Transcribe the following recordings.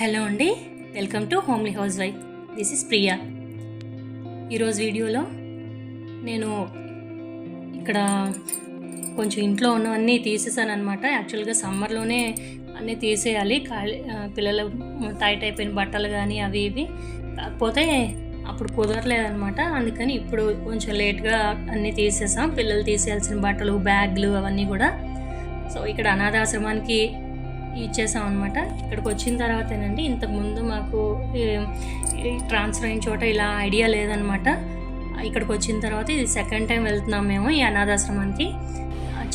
Hello అండి welcome to homely housewife this is Priya. ఈరోజు వీడియోలో నేను ఇక్కడ కొంచెం ఇంట్లో ఉన్నవన్నీ తీసేసాను అనమాట యాక్చువల్గా సమ్మర్లోనే అన్నీ తీసేయాలి. ఖాళీ పిల్లలు టైట్ అయిపోయిన బట్టలు కానీ అవి ఇవి కాకపోతే అప్పుడు కుదరలేదనమాట అందుకని ఇప్పుడు కొంచెం లేట్గా అన్నీ తీసేసాం. పిల్లలు తీసేయాల్సిన బట్టలు బ్యాగ్లు అవన్నీ కూడా. సో ఇక్కడ అనాథాశ్రమానికి ఇచ్చేసాం అనమాట ఇక్కడికి వచ్చిన తర్వాతేనండి ఇంతకుముందు మాకు ట్రాన్స్ఫర్ అయిన చోట ఇలా ఐడియా లేదనమాట ఇక్కడికి వచ్చిన తర్వాత ఇది సెకండ్ టైం వెళ్తున్నాం మేము ఈ అనాథాశ్రమానికి.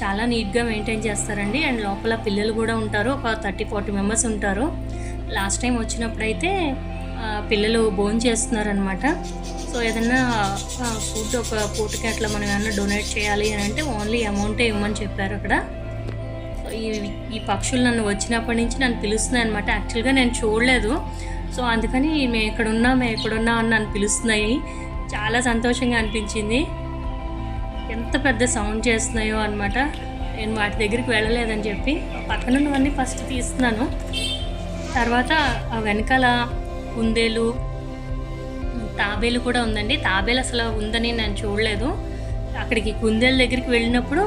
చాలా నీట్గా మెయింటైన్ చేస్తారండి. అండ్ లోపల పిల్లలు కూడా ఉంటారు. ఒక థర్టీ ఫార్టీ మెంబర్స్ ఉంటారు. లాస్ట్ టైం వచ్చినప్పుడైతే పిల్లలు భోజనం చేస్తున్నారనమాట సో ఏదన్నా ఫుడ్ ఒక పూటకి అట్లా మనం ఏమన్నా డొనేట్ చేయాలి అని అంటే ఓన్లీ అమౌంటే ఇవ్వమని చెప్పారు అక్కడ. ఈ ఈ పక్షులు నన్ను వచ్చినప్పటి నుంచి నన్ను పిలుస్తున్నాయి అనమాట యాక్చువల్గా నేను చూడలేదు. సో అందుకని మేము ఎక్కడున్నా మేము ఎక్కడున్నా అని నన్ను పిలుస్తున్నాయి. చాలా సంతోషంగా అనిపించింది. ఎంత పెద్ద సౌండ్ చేస్తున్నాయో అనమాట నేను వాటి దగ్గరికి వెళ్ళలేదని చెప్పి పక్కన ఉన్నవన్నీ ఫస్ట్ తీస్తున్నాను. తర్వాత ఆ వెనకాల కుందేలు తాబేలు కూడా ఉందండి. తాబేలు అసలు ఉందని నేను చూడలేదు. అక్కడికి కుందేలు దగ్గరికి వెళ్ళినప్పుడు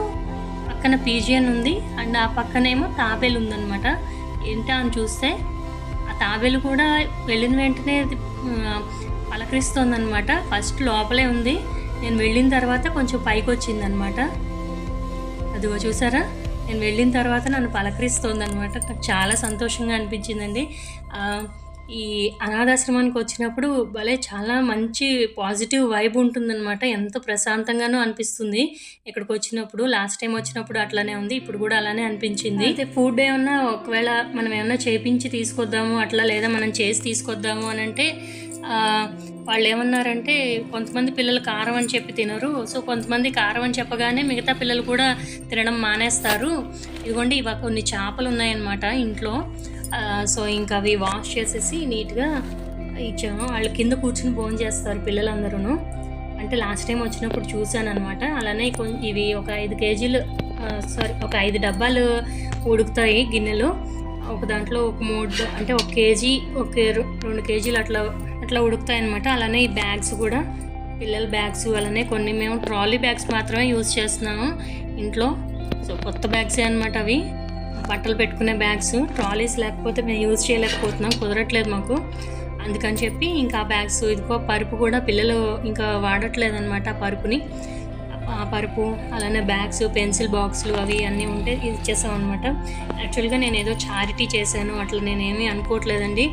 పక్కన పీజియన్ ఉంది అండ్ ఆ పక్కనేమో తాబేలు ఉందన్నమాట. ఏంటా అని చూస్తే ఆ తాబేలు కూడా వెళ్ళిన వెంటనే పలకరిస్తోందనమాట ఫస్ట్ లోపలే ఉంది. నేను వెళ్ళిన తర్వాత కొంచెం పైకి వచ్చిందనమాట అదిగో చూసారా? నేను వెళ్ళిన తర్వాత నన్ను పలకరిస్తోందనమాట నాకు చాలా సంతోషంగా అనిపించిందండి. ఈ అనాథాశ్రమానికి వచ్చినప్పుడు భలే చాలా మంచి పాజిటివ్ వైబ్ ఉంటుందన్నమాట. ఎంతో ప్రశాంతంగానూ అనిపిస్తుంది. ఇక్కడికి వచ్చినప్పుడు లాస్ట్ టైం వచ్చినప్పుడు అట్లానే ఉంది. ఇప్పుడు కూడా అలానే అనిపించింది. అయితే ఫుడ్ ఏమన్నా ఒకవేళ మనం ఏమన్నా చేపించి తీసుకొద్దాము అట్లా లేదా మనం చేసి తీసుకొద్దాము అని అంటే వాళ్ళు ఏమన్నారంటే కొంతమంది పిల్లలు కారం అని చెప్పి తినరు. సో కొంతమంది కారం అని చెప్పగానే మిగతా పిల్లలు కూడా తినడం మానేస్తారు. ఇదిగోండి ఇవ కొన్ని చేపలు ఉన్నాయన్నమాట ఇంట్లో. సో ఇంకా అవి వాష్ చేసేసి నీట్గా ఇచ్చాము. వాళ్ళు కింద కూర్చుని భోజనం చేస్తారు పిల్లలందరూ అంటే లాస్ట్ టైం వచ్చినప్పుడు చూశాను అనమాట అలానే కొం- ఇవి ఒక ఐదు కేజీలు సారీ ఒక ఐదు డబ్బాలు ఉడుకుతాయి గిన్నెలు. ఒక దాంట్లో ఒక మూడు అంటే ఒక కేజీ ఒక రెండు కేజీలు అట్లా అట్లా ఉడుకుతాయి అనమాట అలానే ఈ బ్యాగ్స్ కూడా పిల్లల బ్యాగ్స్ అలానే కొన్ని మేము ట్రాలీ బ్యాగ్స్ మాత్రమే యూజ్ చేస్తున్నాము ఇంట్లో. సో కొత్త బ్యాగ్సే అనమాట అవి. బట్టలు పెట్టుకునే బ్యాగ్స్ ట్రాలీస్ లేకపోతే మేము యూజ్ చేయలేకపోతున్నాం కుదరట్లేదు మాకు. అందుకని చెప్పి ఇంకా బ్యాగ్స్ ఇదిగో పరుపు కూడా పిల్లలు ఇంకా వాడట్లేదు అనమాట ఆ పరుపుని. పరుపు అలానే బ్యాగ్స్ పెన్సిల్ బాక్స్లు అవి అన్నీ ఉంటే ఇచ్చేసాం అనమాట యాక్చువల్గా నేను ఏదో చారిటీ చేశాను అట్లా నేనేమీ అనుకోవట్లేదండి.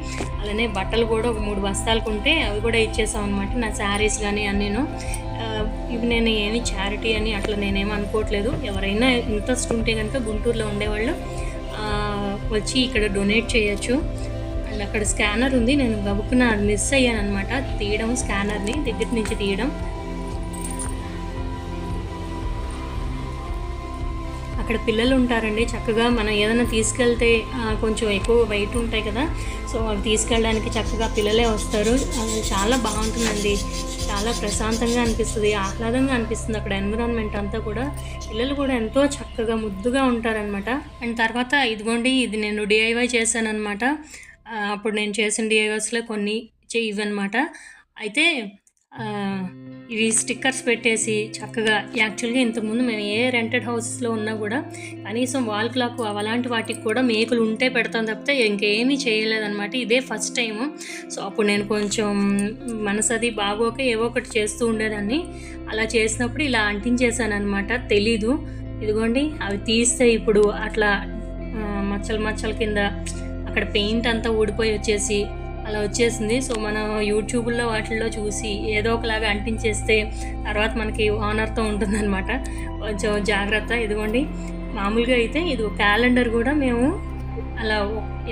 అలానే బట్టలు కూడా ఒక మూడు బస్తాలకు ఉంటే అవి కూడా ఇచ్చేసాం అనమాట నా శారీస్ కానీ అన్నీను. ఇవి నేను ఏమి చారిటీ అని అట్లా నేనేమి అనుకోవట్లేదు. ఎవరైనా ఇంట్రెస్ట్ ఉంటే కనుక గుంటూరులో ఉండేవాళ్ళు వచ్చి ఇక్కడ డొనేట్ చేయొచ్చు. అండ్ అక్కడ స్కానర్ ఉంది నేను గబుక్కున మిస్ అయ్యాను అనమాట తీయడం స్కానర్ని దగ్గర నుంచి తీయడం. అక్కడ పిల్లలు ఉంటారండి. చక్కగా మనం ఏదైనా తీసుకెళ్తే కొంచెం ఎక్కువ వెయిట్ ఉంటాయి కదా. సో అవి తీసుకెళ్ళడానికి చక్కగా పిల్లలే వస్తారు. అది చాలా బాగుంటుందండి. చాలా ప్రశాంతంగా అనిపిస్తుంది ఆహ్లాదంగా అనిపిస్తుంది అక్కడ ఎన్విరాన్మెంట్ అంతా కూడా. పిల్లలు కూడా ఎంతో చక్కగా ముద్దుగా ఉంటారనమాట అండ్ తర్వాత ఇదిగోండి ఇది నేను డిఐవై చేశానమాట అప్పుడు నేను చేసిన డిఐవైస్లో కొన్ని చే- ఇవన్నమాట. అయితే ఇవి స్టిక్కర్స్ పెట్టేసి చక్కగా యాక్చువల్గా ఇంతకుముందు మేము ఏ రెంటెడ్ హౌసెస్లో ఉన్నా కూడా కనీసం వాల్ క్లాక్ అలాంటి వాటికి కూడా మేకులు ఉంటే పెడతాం తప్పితే ఇంకేమీ చేయలేదన్నమాట. ఇదే ఫస్ట్ టైం సో అప్పుడు నేను కొంచెం మనసు అది బాగోక ఏవో ఒకటి చేస్తూ ఉండేదాన్ని. అలా చేసినప్పుడు ఇలా అంటించేసాను అనమాట తెలీదు. ఇదిగోండి అవి తీస్తే ఇప్పుడు అట్లా ఆ, మచ్చలు మచ్చల కింద అక్కడ పెయింట్ అంతా ఊడిపోయి వచ్చేసి అలా వచ్చేసింది. సో మనం యూట్యూబ్లో వాటిల్లో చూసి ఏదో ఒకలాగా అంటించేస్తే తర్వాత మనకి ఆనర్తో ఉంటుందన్నమాట. కొంచెం జాగ్రత్త ఇదిగోండి. మామూలుగా అయితే ఇది క్యాలెండర్ కూడా మేము అలా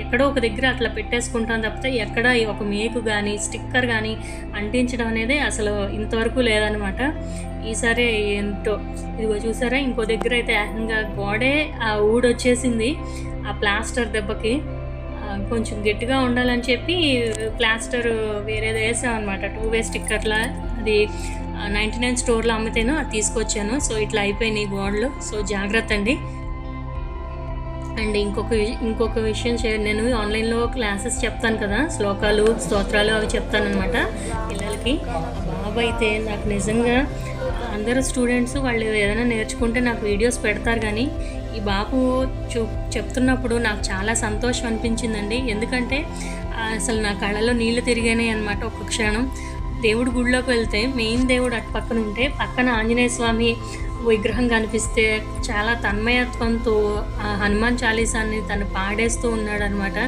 ఎక్కడో ఒక దగ్గర అట్లా పెట్టేసుకుంటాం తప్పితే ఎక్కడ ఈ ఒక మేకు కానీ స్టిక్కర్ కానీ అంటించడం అనేది అసలు ఇంతవరకు లేదనమాట ఈసారి ఏంటో ఇదిగో చూసారా? ఇంకో దగ్గర అయితే ఏకంగా గోడే ఆ ఊడొచ్చేసింది. ఆ ప్లాస్టర్ దెబ్బకి. కొంచెం గట్టిగా ఉండాలని చెప్పి ప్లాస్టర్ వేరేది వేసాం అనమాట టూ వే స్టిక్కర్లా. అది నైంటీ నైన్ స్టోర్లో అమ్మితేనో అది తీసుకొచ్చాను. సో ఇట్లా అయిపోయినాయి గోడలు. సో జాగ్రత్త అండి అండ్ ఇంకొక ఇంకొక విషయం నేను ఆన్లైన్లో క్లాసెస్ చెప్తాను కదా శ్లోకాలు స్తోత్రాలు అవి చెప్తానమాట పిల్లలకి. ఆ బాబు అయితే నాకు నిజంగా అందరూ స్టూడెంట్స్ వాళ్ళు ఏదైనా నేర్చుకుంటే నాకు వీడియోస్ పెడతారు కానీ ఈ బాబు చూ చెప్తున్నప్పుడు నాకు చాలా సంతోషం అనిపించిందండి. ఎందుకంటే అసలు నా కళ్ళలో నీళ్ళు తిరిగాయి అనమాట ఒక్క క్షణం. దేవుడి గుడిలోకి వెళ్తే మెయిన్ దేవుడు అటు పక్కన ఉంటే పక్కన ఆంజనేయ స్వామి విగ్రహం కనిపిస్తే చాలా తన్మయత్వంతో ఆ హనుమాన్ చాలీసాన్ని తను పాడేస్తూ ఉన్నాడు అనమాట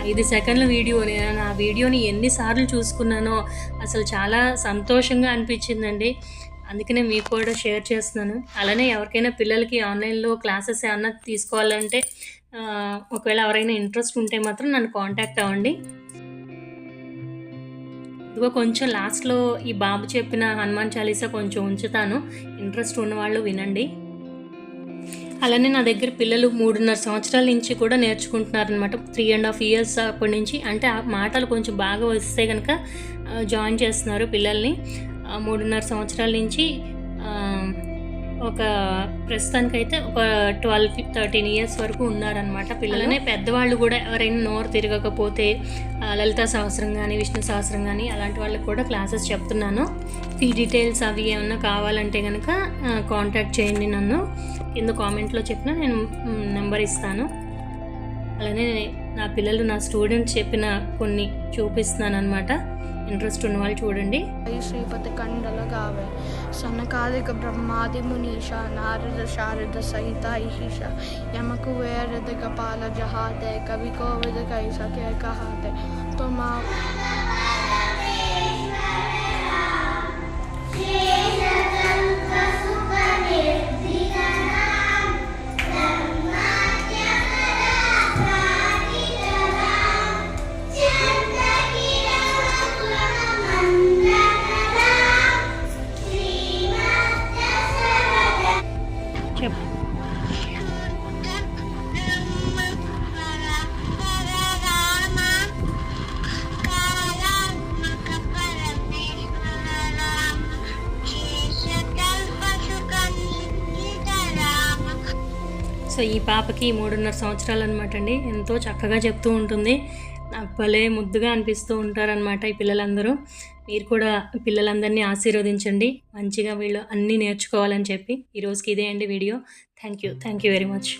ఐదు సెకండ్ల వీడియో నేను ఆ వీడియోని ఎన్నిసార్లు చూసుకున్నానో అసలు చాలా సంతోషంగా అనిపించిందండి. అందుకనే మీకు కూడా షేర్ చేస్తున్నాను. అలానే ఎవరికైనా పిల్లలకి ఆన్లైన్లో క్లాసెస్ ఏమన్నా తీసుకోవాలంటే ఒకవేళ ఎవరైనా ఇంట్రెస్ట్ ఉంటే మాత్రం నన్ను కాంటాక్ట్ అవ్వండి. ఇదిగో కొంచెం లాస్ట్లో ఈ బాబు చెప్పిన హనుమాన్ చాలీసా కొంచెం ఉంచుతాను. ఇంట్రెస్ట్ ఉన్నవాళ్ళు వినండి. అలానే నా దగ్గర పిల్లలు మూడున్నర సంవత్సరాల నుంచి కూడా నేర్చుకుంటున్నారు అనమాట త్రీ అండ్ హాఫ్ ఇయర్స్ అప్పటి నుంచి. అంటే ఆ మాటలు కొంచెం బాగా వస్తే కనుక జాయిన్ చేస్తున్నారు పిల్లల్ని. మూడున్నర సంవత్సరాల నుంచి ఒక ప్రస్తుతానికైతే ఒక ట్వెల్వ్ థర్టీన్ ఇయర్స్ వరకు ఉన్నారనమాట పిల్లలనే. పెద్దవాళ్ళు కూడా ఎవరైనా నోరు తిరగకపోతే లలితా సహస్రం కానీ విష్ణు సహస్రం కానీ అలాంటి వాళ్ళకి కూడా క్లాసెస్ చెప్తున్నాను. ఫీ డీటెయిల్స్ అవి ఏమన్నా కావాలంటే కనుక కాంటాక్ట్ చేయండి నన్ను. కింద కామెంట్లో చెప్పిన నేను నెంబర్ ఇస్తాను. అలానే నా పిల్లలు నా స్టూడెంట్స్ చెప్పిన కొన్ని చూపిస్తున్నాను అనమాట ఇంట్రెస్ట్ ఉన్న వాళ్ళు చూడండి శ్రీపతి కండల గావే సనకాదిక బ్రహ్మాది మునీష నారద శారద సహిత ఈశ యమకు వేరద కపాల జహాతే కవి కోవిద కైస సకే కహాతే మా Yeah. సో ఈ పాపకి మూడున్నర సంవత్సరాలు అనమాట అండి. ఎంతో చక్కగా చెప్తూ ఉంటుంది. నాకు భలే ముద్దుగా అనిపిస్తూ ఉంటారనమాట ఈ పిల్లలందరూ. మీరు కూడా పిల్లలందరినీ ఆశీర్వదించండి. మంచిగా వీళ్ళు అన్నీ నేర్చుకోవాలని చెప్పి ఈ రోజుకి ఇదే అండి video. Thank you. Thank you very much.